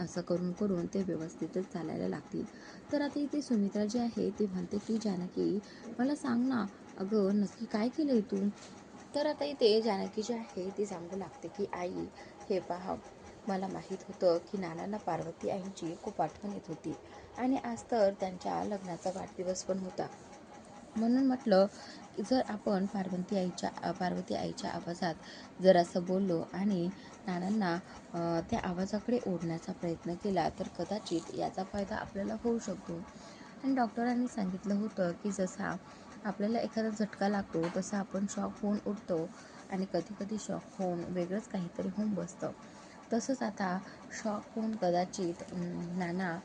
असं करून करून ते व्यवस्थितच चालायला लागतील. तर आता इथे सुमित्रा जी आहे ती म्हणते की जानकी मला सांग ना अगं नक्की काय केलं तू? तर आता इथे जानकी जी आहे ती सांगू लागते की आई हे पहा मला माहीत होतं की नानांना पार्वती आईंची खूप आठवण येत होती आणि आज तर त्यांच्या लग्नाचा वाढदिवस पण होता. म्हणून म्हटलं जर आपण पार्वती आईच्या पार्वती आईच्या आवाजात जर असं बोललो आणि नानांना त्या आवाजाकडे ओढण्याचा प्रयत्न केला तर कदाचित याचा फायदा आपल्याला होऊ शकतो. आणि डॉक्टरांनी सांगितलं होतं की जसा आपल्याला एखादा झटका लागतो तसा आपण शॉक होऊन उठतो आणि कधीकधी शॉक होऊन वेगळंच काहीतरी होऊन बसतं. तसंच आता शॉक होऊन कदाचित नाना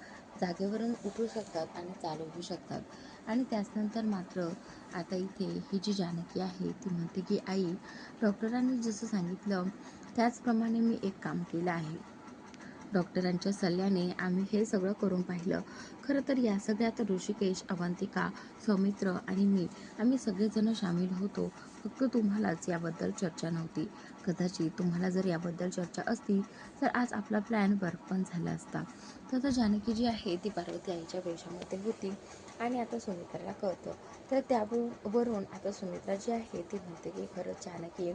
जागेवरून उठू शकतात आणि चालवू शकतात. आणि त्याचनंतर मात्र आता इथे ही जी जानकी आहे ती म्हणते की आई डॉक्टरांनी जसं सांगितलं त्याचप्रमाणे मी एक काम केलं आहे. डॉक्टरांच्या सल्ल्याने आम्ही हे सगळं करून पाहिलं. खरं तर या सगळ्यात ऋषिकेश अवंतिका सौमित्र आणि मी आम्ही सगळेजण सामील होतो. फक्त तुम्हालाच याबद्दल चर्चा नव्हती. कदाचित तुम्हाला जर याबद्दल चर्चा असती तर आज आपला प्लॅन वर्क पण झाला असता. तर जानकी जी आहे ती पार्वती आईच्या वेशामध्ये होती. आणि आता सुमित्राला कळतं. तर त्यावरून आता सुमित्रा जी आहे ती म्हणते की खरंच जानकी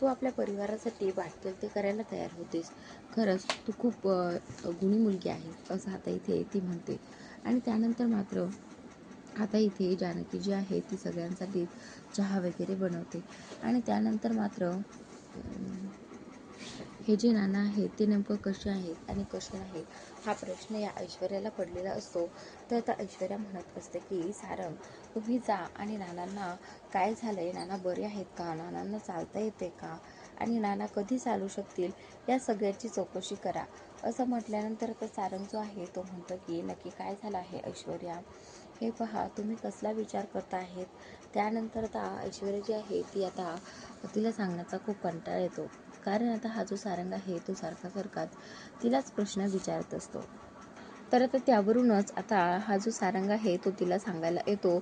तू आपल्या परिवारासाठी वाटतं ते करायला तयार होतेस. खरंच तू खूप गुणी मुलगी आहे असं आता इथे ती म्हणते. आणि त्यानंतर मात्र आता इथे जानकी जी आहे ती सगळ्यांसाठी चहा वगैरे बनवते. आणि त्यानंतर मात्र हे जे नाना आहेत ते नेमकं कसे आहेत आणि कसे नाहीत हा प्रश्न या ऐश्वर्याला पडलेला असतो. तर आता ऐश्वर्या म्हणत असते की सारंग तुम्ही जा आणि नानांना काय झालं आहे नाना बरे आहेत का? नानांना चालता येते का? आणि नाना कधी चालू शकतील? या सगळ्याची चौकशी करा. असं म्हटल्यानंतर तर सारंग जो आहे तो म्हणतो की नक्की काय झालं आहे ऐश्वर्या? हे पहा तुम्ही कसला विचार करता आहेत त्यानंतर आता ऐश्वर्या जी आहे ती आता तिला सांगण्याचा खूप कंटाळा येतो. कारण आता हा जो सारंग आहे तो सारखा सारखाच तिलाच प्रश्न विचारत असतो. तर आता त्यावरूनच आता हा जो सारंग आहे तो तिला सांगायला येतो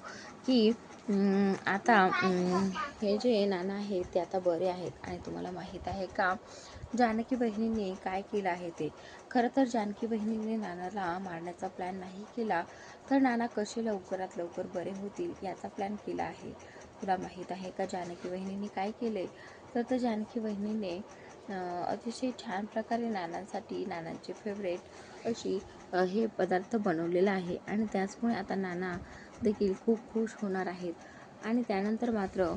की आता हे जे नाना आहेत ते आता बरे आहेत आणि तुम्हाला माहीत आहे का जानकी बहिणीने काय केलं आहे ते? खरं तर जानकी बहिणीने नानाला मारण्याचा प्लॅन नाही केला तर नाना कसे लवकरात लवकर बरे होतील याचा प्लॅन केला आहे. तुला माहीत आहे का जानकी बहिणीने काय केले तर तर जानकी बहिणीने अतिशय छान प्रकारे नानांसाठी नानांचे फेवरेट अशी हे पदार्थ बनवलेला आहे. आणि त्याचमुळे आता नाना देखील खूप खुश होणार आहेत. आणि त्यानंतर मात्र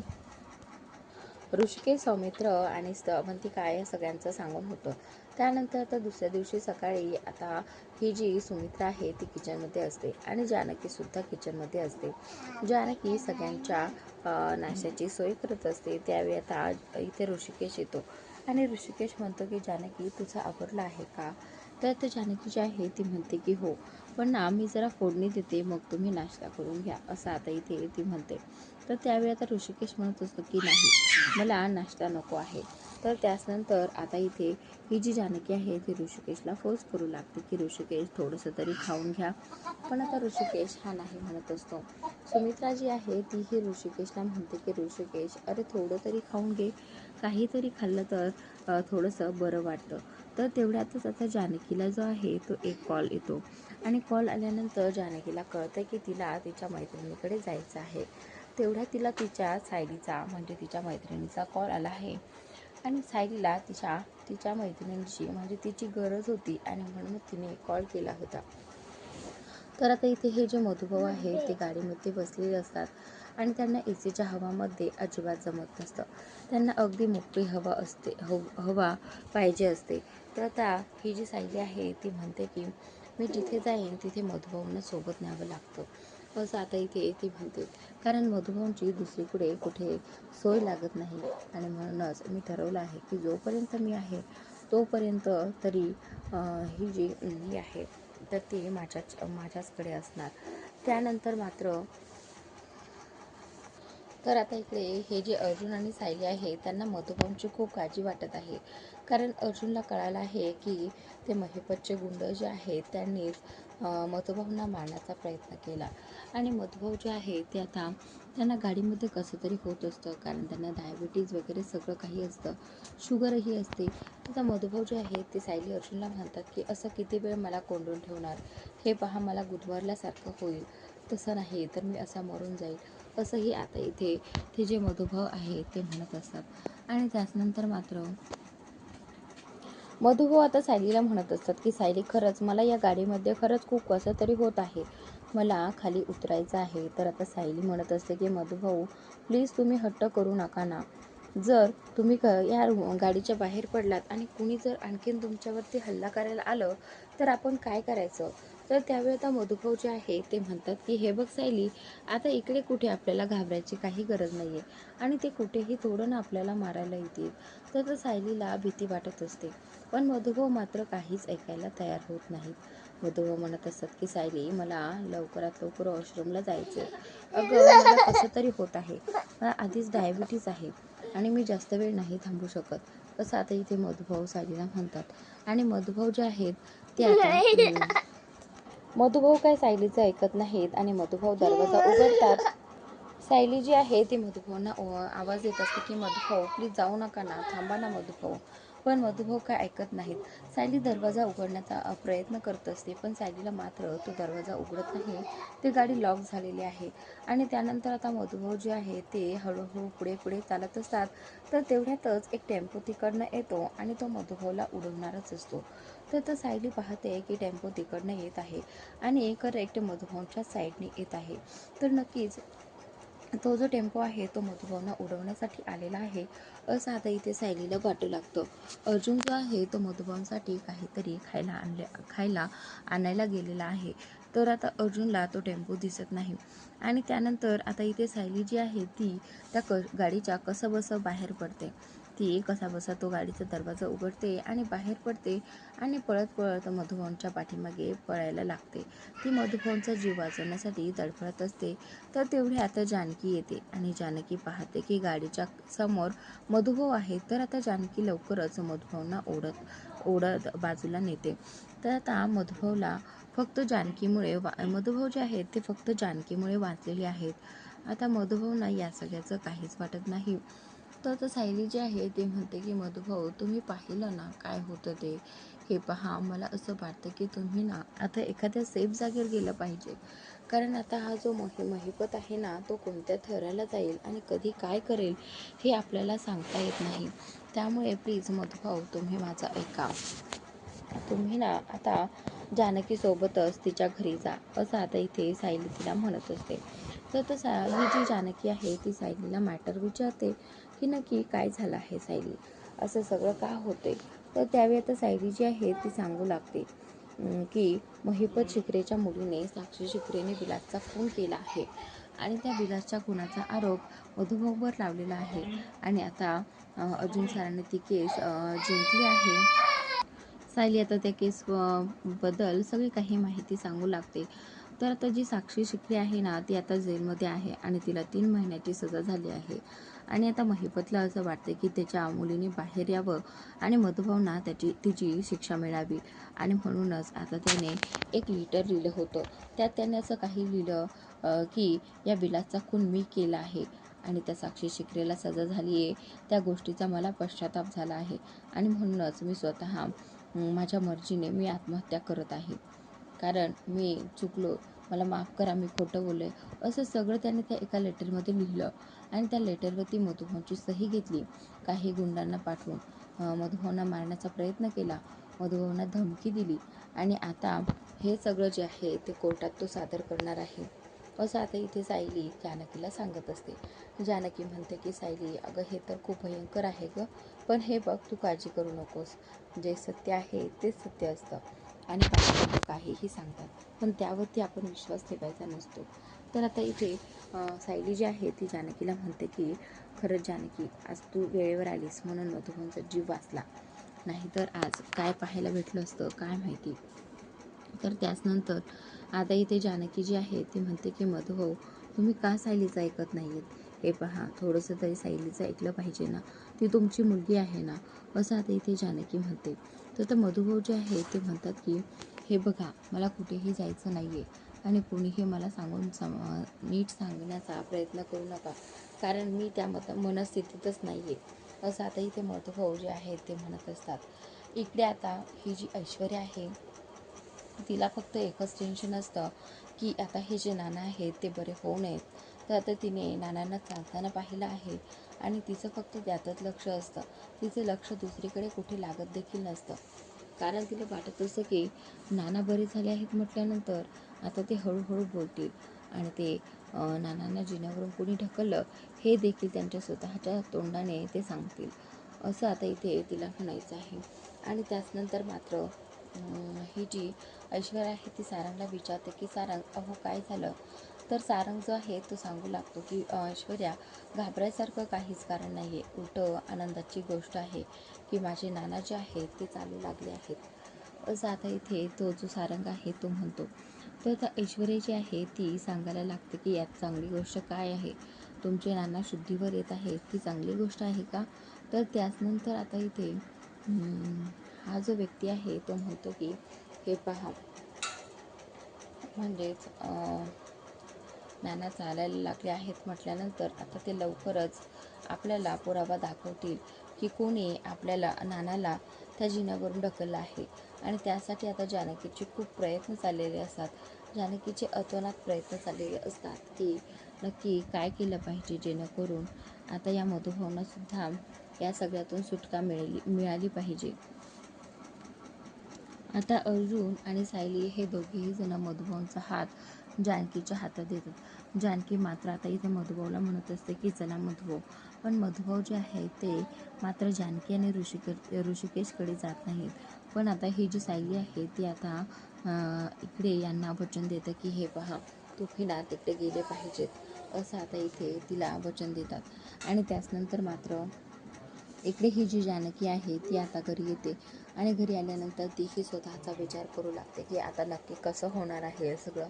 ऋषिकेश सौमित्र आणि अवंतिका या सगळ्यांचं सांगून होतं. त्यानंतर आता दुसऱ्या दिवशी सकाळी आता ही जी सुमित्रा आहे ती किचनमध्ये असते आणि जानकीसुद्धा किचनमध्ये असते. जानकी सगळ्यांच्या नाश्त्याची सोय करत असते. त्यावेळी आता इथे ऋषिकेश येतो. आणि ऋषिकेश म्हणतो की जानकी तुझं आवडला आहे का? तर ते जानकी जी आहे ती म्हणते की हो पण ना मी जरा फोडणी देते मग तुम्ही नाश्ता करून घ्या. असं आता इथे ती म्हणते. तर त्यावेळी आता ऋषिकेश म्हणत असतो की नाही मला नाश्ता नको आहे. तर त्याचनंतर आता इथे ही जी जानकी आहे ती ऋषिकेशला फोर्स करू लागते की ऋषिकेश थोडंसं तरी खाऊन घ्या. पण आता ऋषिकेश हा नाही म्हणत असतो. सुमित्रा जी आहे ती ही ऋषिकेशला म्हणते की ऋषिकेश अरे थोडं तरी खाऊन घे. काहीतरी खाल्लं तर थोडंसं बरं वाटतं. तर तेवढ्यातच आता जानकीला जो आहे तो एक कॉल येतो. आणि कॉल आल्यानंतर जानकीला कळतं की तिला तिच्या मैत्रिणीकडे जायचं आहे. तेवढ्या तिला तिच्या सायलीचा म्हणजे तिच्या मैत्रिणीचा कॉल आला आहे. आणि सायलीला तिच्या तिच्या मैत्रिणींची म्हणजे तिची गरज होती आणि म्हणून तिने कॉल केला होता. तर आता इथे हे जे मधुभाऊ आहे ते गाडीमध्ये बसलेले असतात आणि त्यांना ए सीच्या हवामध्ये अजिबात जमत नसतं. त्यांना अगदी मोकळी हवा असते हव हवा पाहिजे असते. तर आता ही जी सायली आहे ती म्हणते की मी जिथे जाईन तिथे मधुभाऊंना सोबत न्यावं लागतं. बस आता इथे येते म्हणते. कारण मधुभाऊंची दुसरीकडे कुठे सोय लागत नाही. आणि म्हणूनच मी ठरवलं आहे की जोपर्यंत मी आहे तोपर्यंत तरी ही जी ही आहे तर ती माझ्याच माझ्याचकडे असणार. त्यानंतर मात्र तर आता इकडे हे जे अर्जुन आणि सायली आहे त्यांना मधुभाऊंची खूप काळजी वाटत आहे. कारण अर्जुनला कळालं आहे की ते महिपतचे गुंड जे आहेत त्यांनीच मधुभाऊंना मारण्याचा प्रयत्न केला. आणि मधुभाऊ जे आहे ते आता त्यांना गाडीमध्ये कसं तरी होत असतं कारण त्यांना डायबिटीज वगैरे सगळं काही असतं शुगरही असते. आता मधुभाऊ जे आहे ते सायली अर्जुनला म्हणतात की असं किती वेळ मला कोंडून ठेवणार? हे पहा मला गुदमरल्यासारखं होईल. तसं नाही तर मी असा मरून जाईल. असंही आता इथे ते जे मधुभाव आहे ते म्हणत असतात. आणि त्याचनंतर मात्र मधुभाऊ आता सायलीला म्हणत असतात की सायली खरंच मला या गाडीमध्ये खरंच खूप कसं तरी होत आहे. मला खाली उतरायचं आहे. तर आता सायली म्हणत असते की मधुभाऊ प्लीज तुम्ही हट्ट करू नका ना. जर तुम्ही क या गाडीच्या बाहेर पडलात आणि कुणी जर आणखीन तुमच्यावरती हल्ला करायला आलं तर आपण काय करायचं? तर त्यावेळी आता मधुभाऊ जे आहे ते म्हणतात की हे बघ सायली आता इकडे कुठे आपल्याला घाबरायची काही गरज नाही आहे आणि ते कुठेही थोडं ना आपल्याला मारायला येतील. तर सायलीला भीती वाटत असते. पण मधुभाऊ मात्र काहीच ऐकायला तयार होत नाहीत. मधुभाऊ म्हणत असतात की सायली मला लवकरात लवकर वॉशरूमला जायचं अगं मला कसं तरी होत आहे. मला आधीच डायबिटीज आहे आणि मी जास्त वेळ नाही थांबू शकत. असं आता इथे मधुभाऊ सायलीला म्हणतात. आणि मधुभाऊ जे आहेत ते आता मधुभाऊ काय सायलीचं ऐकत नाहीत आणि मधुभाऊ दरवाजा उघडतात. सायली जी आहे ती मधुभाऊना आवाज येत असते की मधुभाऊ प्लीज जाऊ नका ना. थांबा ना मधुभाऊ. पण मधुभाऊ काय ऐकत नाहीत. सायली दरवाजा उघडण्याचा प्रयत्न करत असते पण सायलीला मात्र तो दरवाजा उघडत नाही. ती गाडी लॉक झालेली आहे आणि त्यानंतर आता मधुभाऊ जे आहे ते हळूहळू पुढे पुढे चालत असतात. तर तेवढ्यातच एक टेम्पो तिकडनं येतो आणि तो मधुभाऊला उडवणारच असतो. तर तर सायली पाहते की टेम्पो तिकडनं येत आहे आणि करेक्ट मधुभाऊंच्या साईडने येत आहे. तर नक्कीच तो जो टेम्पो आहे तो मधुभावना उडवण्यासाठी आलेला आहे. असं आता इथे सायलीला वाटू लागतं. अर्जुन जो आहे तो मधुभावनसाठी काहीतरी खायला आणले खायला आणायला गेलेला आहे. तर आता अर्जुनला तो टेम्पो दिसत नाही. आणि त्यानंतर आता इथे सायली जी आहे ती त्या क गाडीच्या कसंबसं बाहेर पडते. ती कसा बसा तो गाडीचा दरवाजा उघडते आणि बाहेर पडते आणि पळत पळत मधुभाऊंच्या पाठीमागे पळायला लागते. ती मधुभाऊंचा जीव वाचवण्यासाठी तडफडत असते. तर तेवढे आता जानकी येते आणि जानकी पाहते की गाडीच्या समोर मधुभाऊ आहे. तर आता जानकी लवकरच मधुभाऊंना ओढत ओढत बाजूला नेते. तर आता मधुभाऊला फक्त जानकीमुळे वा मधुभाऊ जे आहेत ते फक्त जानकीमुळे वाचलेले आहेत. आता मधुभाऊंना या सगळ्याचं काहीच वाटत नाही. तर आता सायली जी आहे ते म्हणते की मधुभाऊ तुम्ही पाहिलं ना काय होतं ते? हे पहा मला असं वाटतं की तुम्ही ना आता एखाद्या सेफ जागेवर गेलं पाहिजे. कारण आता हा जो महि महिपत आहे ना तो कोणत्या थराला जाईल आणि कधी काय करेल हे आपल्याला सांगता येत नाही. त्यामुळे प्लीज मधुभाऊ तुम्ही माझं ऐका. तुम्ही ना आता जानकीसोबतच तिच्या घरी जा. असं आता इथे सायली तिला म्हणत असते. तर सा ही जी जानकी आहे ती सायलीला मॅटर विचारते. की नक्की काय झालं आहे सायली? असं सगळं का होते तर त्यावेळी आता सायली जी आहे ती सांगू लागते की महिपत शिकरेच्या मुलीने साक्षी शिकरेने विलासचा खून केला आहे. आणि त्या विलासच्या खुनाचा आरोप मधुभाऊवर लावलेला आहे. आणि आता अजून अर्जुन सरांनी ती केस जिंकली आहे. सायली आता त्या केस बद्दल सगळी काही माहिती सांगू लागते. तर आता जी साक्षी शिकली आहे ना ती आता जेलमध्ये आहे आणि तिला तीन महिन्याची सजा झाली आहे. आणि आता महिपतला असं वाटते की त्याच्या मुलीने बाहेर यावं आणि मधुभावना त्याची तिची शिक्षा मिळावी. आणि म्हणूनच आता त्याने एक लिटर लिहिलं होतं. त्यात त्याने असं काही लिहिलं की या विलासचा खून मी केला आहे आणि त्या साक्षी शिकरेला सजा झाली आहे त्या गोष्टीचा मला पश्चाताप झाला आहे. आणि म्हणूनच मी स्वतः माझ्या मर्जीने मी आत्महत्या करत आहे. कारण मी चुकलो मला माफ करा मी खोटं बोलले असं सगळं त्याने त्या एका लेटरमध्ये लिहिलं आणि त्या लेटरवरती मधुभाऊंची सही घेतली काही गुंडांना पाठवून. मधुभावना मारण्याचा प्रयत्न केला. मधुभावना धमकी दिली आणि आता हे सगळं जे आहे ते कोर्टात तो सादर करणार आहे. असं आता इथे सायली जानकीला सांगत असते. जानकी म्हणते की सायली अगं हे तर खूप भयंकर आहे गं पण हे बघ तू काळजी करू नकोस. जे सत्य आहे तेच सत्य असतं. आणि बाकी काहीही सांगतात पण त्यावरती आपण विश्वास ठेवायचा नसतो. तर आता इथे सायली जी आहे ती जानकीला म्हणते की खरंच जानकी आज तू वेळेवर आलीस म्हणून मधुबनचा जीव वाचला. नाहीतर आज काय पाहायला भेटलं असतं काय माहिती? तर त्याचनंतर आता इथे जानकी जी आहे ती म्हणते की मधुभाऊ हो, तुम्ही का सायलीचं ऐकत नाही आहेत हे पहा थोडंसं तरी सायलीचं ऐकलं पाहिजे ना. ती तुमची मुलगी आहे ना. असं आता इथे जानकी म्हणते. तर तर मधुभाऊ जे आहे ते म्हणतात की हे बघा मला कुठेही जायचं नाही आहे आणि कोणीही मला सांगून सम नीट सांगण्याचा प्रयत्न करू नका. कारण मी त्या मत मनस्थितीतच नाही आहे असं आता इथे मधुभाऊ जे आहेत ते म्हणत असतात. इकडे आता ही जी ऐश्वर्या आहे तिला फक्त एकच टेन्शन असतं की आता हे जे नाना आहेत ते बरे होऊ नयेत. तर आता तिने नानांना चालताना पाहिलं आहे आणि तिचं फक्त त्यातच लक्ष असतं. तिचं लक्ष दुसरीकडे कुठे लागत देखील नसतं. कारण तिला वाटत असतं की नाना बरे झाले आहेत म्हटल्यानंतर आता ते हळूहळू बोलतील. आणि ते नानांना जिन्यावरून कोणी ढकललं हे देखील त्यांच्या स्वतःच्या तोंडाने ते सांगतील. असं आता इथे तिला म्हणायचं आहे. आणि त्याचनंतर मात्र ही जी ऐश्वर्या आहे ती सारंगला विचारते की सारंग अहो काय झालं? तर सारंग जो आहे तो सांगू लागतो की ऐश्वर्या घाबरायसारखं काहीच कारण नाही आहे उलटं आनंदाची गोष्ट आहे की माझे नाना जे आहेत ते चालू लागले आहेत. असं आता इथे तो जो सारंग आहे तो म्हणतो. तर आता ऐश्वर्या जी आहे ती सांगायला लागते की यात चांगली गोष्ट काय आहे? तुमचे नाना शुद्धीवर येत आहेत ती चांगली गोष्ट आहे का? तर त्याचनंतर आता इथे हा जो व्यक्ती आहे तो म्हणतो की हे पहा. म्हणजेच नाना चालायला लागले आहेत म्हटल्यानंतर आता ते लवकरच आपल्याला पुरावा दाखवतील की कोणी आपल्याला नानाला त्या जिन्यावरून ढकललं आहे. आणि त्यासाठी आता जानकीचे खूप प्रयत्न चाललेले असतात. जानकीचे अतोनात प्रयत्न चाललेले असतात की नक्की काय केलं पाहिजे जेणेकरून आता या मधुभावनासुद्धा या सगळ्यातून सुटका मिळाली मिळाली पाहिजे. आता अर्जुन आणि सायली हे दोघेही जण मधुभावनचा हात जानकीच्या हातात देतात. जानकी मात्र आता इथे मधुभाऊला म्हणत असते की चला मधुभाऊ पण मधुभाऊ जे आहे ते मात्र जानकी आणि ऋषिके ऋषिकेशकडे जात नाहीत. पण आता ही जी सायली आहे ती आता इकडे यांना वचन देतं की हे पहा तुम्ही ना तिकडे गेले पाहिजेत. असं आता इथे तिला वचन देतात. आणि त्याचनंतर मात्र इकडे ही जी जानकी आहे ती आता घरी येते. आणि घरी आल्यानंतर तीही स्वतःचा विचार करू लागते की आता नक्की कसं होणार आहे सगळं?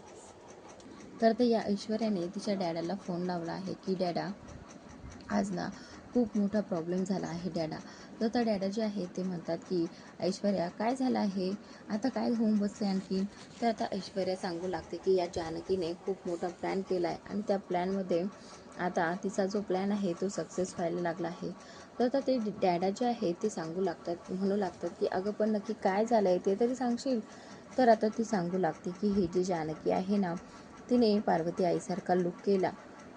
तर ते या ऐश्वर्याने तिच्या डॅडाला फोन लावला आहे की डॅडा आज ना खूप मोठा प्रॉब्लेम झाला आहे डॅडा. तर त्या डॅडा जे आहे ते म्हणतात की ऐश्वर्या काय झालं आहे? आता काय होऊन बसले आणखी? तर आता ऐश्वर्या सांगू लागते की या जानकीने खूप मोठा प्लॅन केला आहे आणि त्या प्लॅनमध्ये आता तिचा जो प्लॅन आहे तो सक्सेस व्हायला लागला आहे. तर आता ते डॅडा जे आहे ते सांगू लागतात म्हणू लागतात की अगं पण नक्की काय झालं आहे ते तरी सांगशील? तर आता ती सांगू लागते की ही जी जानकी आहे ना तिने पार्वती आईसारखा लुक केला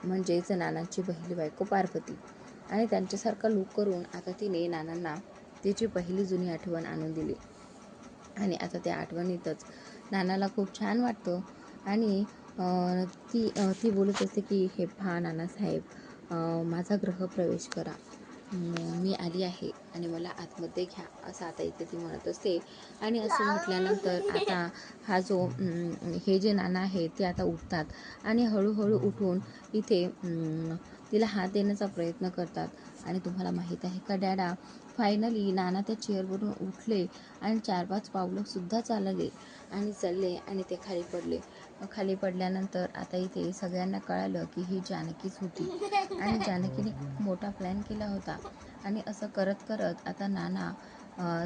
म्हणजेच नानांची पहिली बायको पार्वती. आणि त्यांच्यासारखा लुक करून आता तिने नानांना तिची पहिली जुनी आठवण आणून दिली. आणि आता त्या आठवणीतच नानाला खूप छान वाटतं. आणि ती ती बोलत असते की हे पहा नानासाहेब माझा माझा गृहप्रवेश करा. मी आली आहे आणि मला आतमध्ये घ्या असं आता इथे ती म्हणत असते. आणि असं म्हटल्यानंतर आता हा जो हे जे नाना आहे ते आता उठतात. आणि हळूहळू उठून इथे तिला हात देण्याचा प्रयत्न करतात. आणि तुम्हाला माहीत आहे का डॅडा? फायनली नाना त्या चेअरवरून उठले आणि चार पाच पावलंसुद्धा चालले आणि चालले आणि ते खाली पडले. खाली पडल्यानंतर आता इथे सगळ्यांना कळालं की ही जानकीच होती. आणि जानकीने खूप मोठा प्लॅन केला होता. आणि असं करत करत आता नाना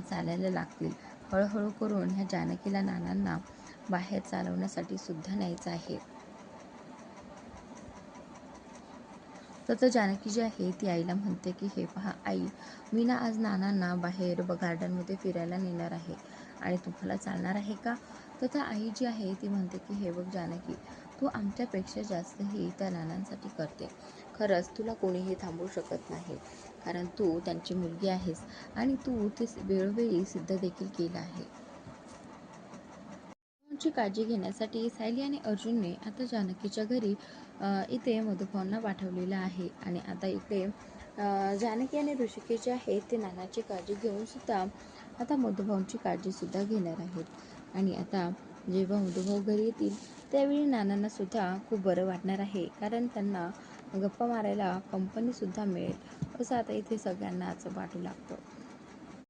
चालायला लागतील. हळूहळू करून ह्या जानकीला नानांना बाहेर चालवण्यासाठी सुद्धा न्यायचं आहे. तर जानकी जी आहे ती आईला म्हणते की हे पहा आई मी ना आज नानांना बाहेर गार्डनमध्ये फिरायला नेणार आहे. आणि तुम्हाला चालणार आहे का? तर आई जी आहे ती म्हणते की हे बघ जानकी तू आमच्यापेक्षा जास्तही त्या नानांसाठी करते. खरंच तुला कोणीही थांबवू शकत नाही. कारण तू त्यांची मुलगी आहेस आणि तू ते वेळोवेळी सिद्ध देखील केलं आहे. ची काळजी घेण्यासाठी सायली आणि अर्जुनने आता जानकीच्या घरी इथे मधुभावना पाठवलेलं आहे. आणि आता इकडे जानकी आणि ऋषिकेश जे आहेत ते नानाची काळजी घेऊन सुद्धा आता मधुभावची काळजी सुद्धा घेणार आहेत. आणि आता जेव्हा मधुभाऊ घरी येतील त्यावेळी नानांना सुद्धा खूप बरं वाटणार आहे. कारण त्यांना गप्पा मारायला कंपनीसुद्धा मिळेल असं आता इथे सगळ्यांनाच वाटू लागतं.